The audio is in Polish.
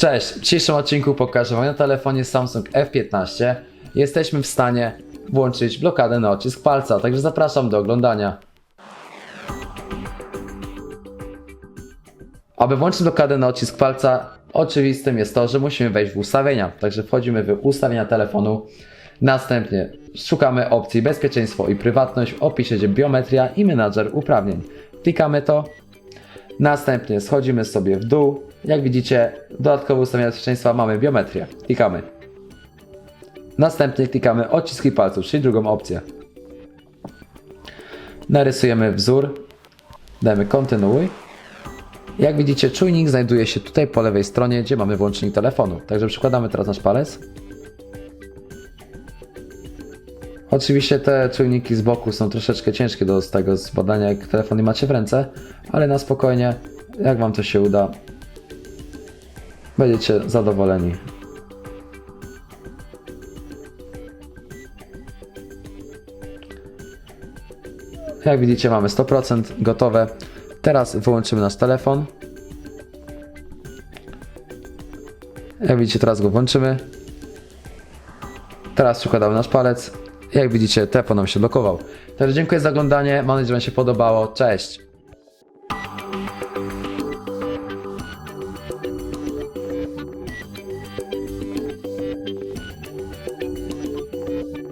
Cześć, w dzisiejszym odcinku pokażę Wam na telefonie Samsung F15 jesteśmy w stanie włączyć blokadę na odcisk palca, także zapraszam do oglądania. Aby włączyć blokadę na odcisk palca, oczywistym jest to, że musimy wejść w ustawienia. Także wchodzimy w ustawienia telefonu. Następnie szukamy opcji bezpieczeństwo i prywatność. Opisie będzie biometria i menadżer uprawnień. Klikamy to. Następnie schodzimy sobie w dół. Jak widzicie, dodatkowe ustawienia bezpieczeństwa mamy biometrię. Klikamy. Następnie klikamy odciski palców, czyli drugą opcję. Narysujemy wzór. Dajemy kontynuuj. Jak widzicie, czujnik znajduje się tutaj po lewej stronie, gdzie mamy włącznik telefonu. Także przykładamy teraz nasz palec. Oczywiście te czujniki z boku są troszeczkę ciężkie do tego zbadania, jak telefon nie macie w ręce, ale na spokojnie, jak Wam to się uda, będziecie zadowoleni. Jak widzicie, mamy 100% gotowe. Teraz wyłączymy nasz telefon. Jak widzicie, teraz go włączymy. Teraz przykładamy nasz palec. Jak widzicie, telefon nam się blokował. Także dziękuję za oglądanie. Mam nadzieję, że Wam się podobało. Cześć!